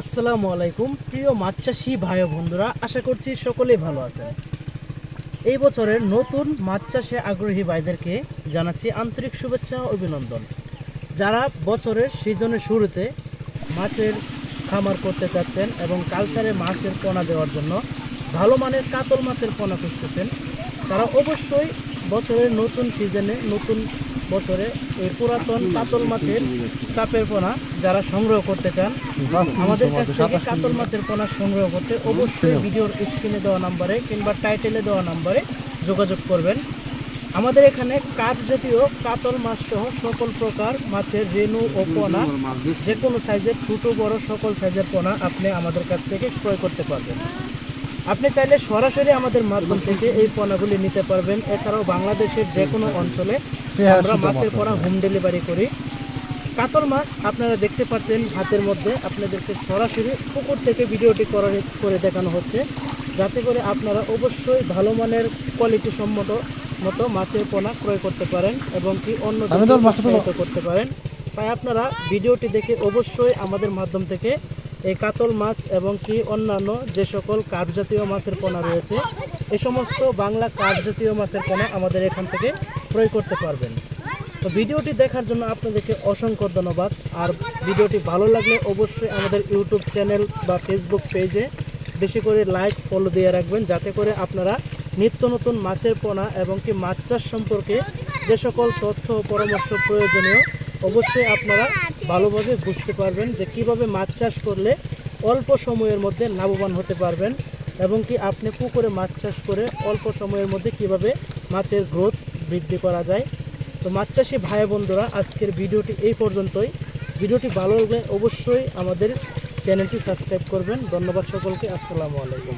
আসসালামু আলাইকুম, প্রিয় মাছ চাষি ভাই বন্ধুরা, আশা করছি সকলেই ভালো আছেন। এই বছরের নতুন মাছ চাষে আগ্রহী ভাইদেরকে জানাচ্ছি আন্তরিক শুভেচ্ছা অভিনন্দন। যারা বছরের সিজনের শুরুতে মাছের খামার করতে চাচ্ছেন এবং কালচারে মাছের পোনা দেওয়ার জন্য ভালো মানের কাতল মাছের পোনা খুঁজতেছেন, তারা অবশ্যই বছরের নতুন সিজনে, নতুন বছরে এই পুরাতন কাতল মাছের চাপের পোনা যারা সংগ্রহ করতে চান, আমাদের কাছ থেকে কাতল মাছের পোনা সংগ্রহ করতে অবশ্যই ভিডিওর স্ক্রিনে দেওয়া নাম্বারে কিংবা টাইটেলে দেওয়া নাম্বারে যোগাযোগ করবেন। আমাদের এখানে কাঠ জাতীয় কাতল মাছ সহ সকল প্রকার মাছের রেণু ও পোনা যে কোনো সাইজের ছোটো বড় সকল সাইজের পোনা আপনি আমাদের কাছ থেকে ক্রয় করতে পারবেন। আপনি চাইলে সরাসরি আমাদের মাধ্যম থেকে এই পোনাগুলি নিতে পারবেন। এছাড়াও বাংলাদেশের যে কোনো অঞ্চলে আমরা মাছের পোনা হোম ডেলিভারি করি। কাতল মাছ আপনারা দেখতে পাচ্ছেন হাতের মধ্যে। আপনাদেরকে সরাসরি পুকুর থেকে ভিডিওটি করে করে দেখানো হচ্ছে। যাতে করে আপনারা অবশ্যই ভালো মানের কোয়ালিটি সম্মত মতো মাছের পোনা ক্রয় করতে পারেন এবং কি অন্য করতে পারেন। তাই আপনারা ভিডিওটি দেখে অবশ্যই আমাদের মাধ্যম থেকে এই কাতল মাছ এবং কি অন্যান্য যে সকল কাঠ জাতীয় মাছের পোনা রয়েছে এই সমস্ত বাংলা কাঠ জাতীয় মাছের পোনা আমাদের এখান থেকে ক্রয় করতে পারবেন। তো ভিডিওটি দেখার জন্য আপনাদেরকে অসংখ্য ধন্যবাদ। আর ভিডিওটি ভালো লাগলে অবশ্যই আমাদের ইউটিউব চ্যানেল বা ফেসবুক পেজে বেশি করে লাইক ফলো দিয়ে রাখবেন, যাতে করে আপনারা নিত্য নতুন মাছের পোনা এবং কি মাছ চাষ সম্পর্কে যে সকল তথ্য, পরামর্শ প্রয়োজনীয়, অবশ্যই আপনারা ভালোভাবে বুঝতে পারবেন যে কীভাবে মাছ চাষ করলে অল্প সময়ের মধ্যে লাভবান হতে পারবেন এবং কি আপনি পুকুরে মাছ চাষ করে অল্প সময়ের মধ্যে কীভাবে মাছের গ্রোথ বৃদ্ধি করা যায়। তো মাছ চাষি ভাই বন্ধুরা, আজকের ভিডিওটি এই পর্যন্তই। ভিডিওটি ভালো লাগলে অবশ্যই আমাদের চ্যানেলটি সাবস্ক্রাইব করবেন। ধন্যবাদ সকলকে। আসসালামু আলাইকুম।